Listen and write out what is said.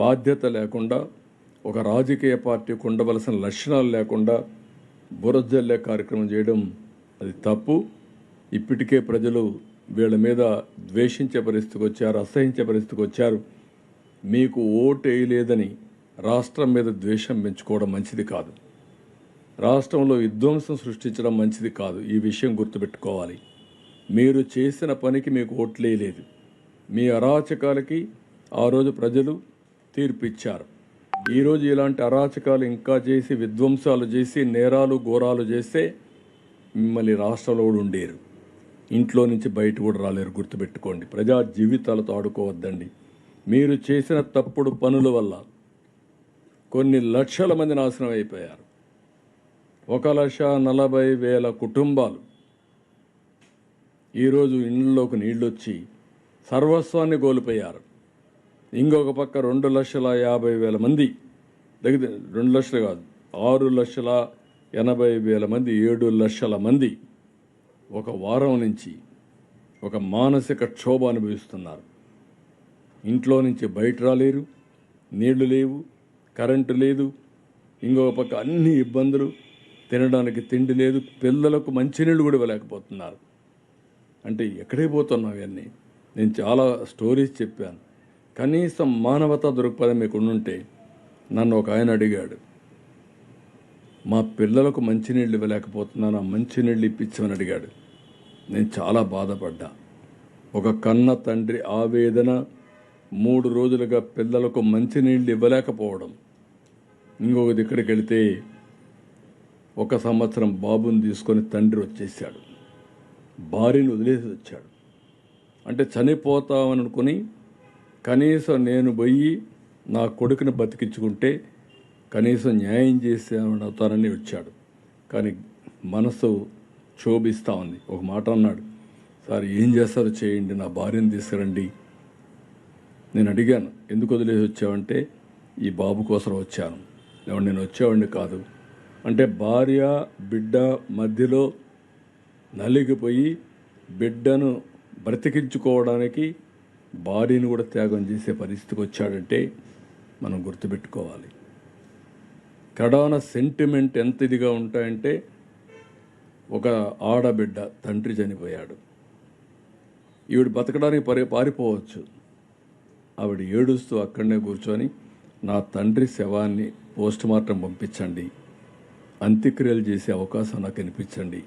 బాధ్యత లేకుండా ఒక రాజకీయ పార్టీకి ఉండవలసిన లక్షణాలు లేకుండా బురజల్లే కార్యక్రమం చేయడం అది తప్పు. ఇప్పటికే ప్రజలు వీళ్ళ మీద ద్వేషించే పరిస్థితికి వచ్చారు అసహించే పరిస్థితికి వచ్చారు. మీకు ఓటు వేయలేదని రాష్ట్రం మీద ద్వేషం పెంచుకోవడం మంచిది కాదు. రాష్ట్రంలో విధ్వంసం సృష్టించడం మంచిది కాదు. ఈ విషయం గుర్తుపెట్టుకోవాలి. మీరు చేసిన పనికి మీకు ఓట్లేయలేదు మీ అరాచకాలకి ఆ రోజు ప్రజలు తీర్పిచ్చారు. ఈరోజు ఇలాంటి అరాచకాలు ఇంకా చేసి విధ్వంసాలు చేసి నేరాలు ఘోరాలు చేస్తే మిమ్మల్ని రాష్ట్రంలో కూడా ఉండేరు. ఇంట్లో నుంచి బయట కూడా రాలేరు గుర్తుపెట్టుకోండి. ప్రజా జీవితాలతో ఆడుకోవద్దండి. మీరు చేసిన తప్పుడు పనుల వల్ల కొన్ని లక్షల మంది నాశనం అయిపోయారు. ఒక లక్ష నలభై వేల కుటుంబాలు ఈరోజు ఇళ్ళలోకి నీళ్ళొచ్చి సర్వస్వాన్ని కోల్పోయారు. ఇంకొక పక్క రెండు లక్షల యాభై వేల మంది. దగ్గర రెండు లక్షలు కాదు ఆరు లక్షల ఎనభై వేల మంది ఏడు లక్షల మంది ఒక వారం నుంచి ఒక మానసిక క్షోభ అనుభవిస్తున్నారు. ఇంట్లో నుంచి బయట రాలేరు నీళ్ళు లేవు కరెంటు లేదు ఇంకొక పక్క అన్ని ఇబ్బందులు తినడానికి తిండి లేదు పిల్లలకు మంచినీళ్ళు కూడా ఇవ్వలేకపోతున్నారు. అంటే ఎక్కడే పోతున్నావు ఇవన్నీ? నేను చాలా స్టోరీస్ చెప్పాను. కనీసం మానవతా దృక్పథం మీకు ఉండుంటే నన్ను ఒక ఆయన అడిగాడు. మా పిల్లలకు మంచినీళ్ళు ఇవ్వలేకపోతున్నాను ఆ మంచినీళ్ళు ఇప్పించమని అడిగాడు. నేను చాలా బాధపడ్డా. ఒక కన్న తండ్రి ఆవేదన మూడు రోజులుగా పిల్లలకు మంచినీళ్ళు ఇవ్వలేకపోవడం. ఇంకొక దగ్గరికి వెళితే ఒక సంవత్సరం బాబుని తీసుకొని తండ్రి వచ్చేసాడు. భార్యను వదిలేసి వచ్చాడు. అంటే చనిపోతామని అనుకుని కనీసం నేను పోయి నా కొడుకుని బతికించుకుంటే కనీసం న్యాయం చేసేమని వచ్చాడు. కానీ మనసు క్షోభిస్తూ ఉంది. ఒక మాట అన్నాడు. సార్ ఏం చేస్తారో చేయండి నా భార్యను తీసుకురండి. నేను అడిగాను. ఎందుకు వదిలేసి వచ్చావంటే ఈ బాబు కోసం వచ్చాను. లేవండి నేను వచ్చేవాడిని కాదు. అంటే భార్య బిడ్డ మధ్యలో నలిగిపోయి బిడ్డను బ్రతికించుకోవడానికి బాడీని కూడా త్యాగం చేసే పరిస్థితికి వచ్చాడంటే మనం గుర్తుపెట్టుకోవాలి. కడాన సెంటిమెంట్ ఎంత ఇదిగా ఉంటాయంటే ఒక ఆడబిడ్డ తండ్రి చనిపోయాడు. ఈవిడ బతకడానికి పరి పారిపోవచ్చు. ఆవిడ ఏడుస్తూ అక్కడనే కూర్చొని నా తండ్రి శవాన్ని పోస్ట్ మార్టం పంపించండి. అంత్యక్రియలు చేసే అవకాశం నాకు కనిపించండి.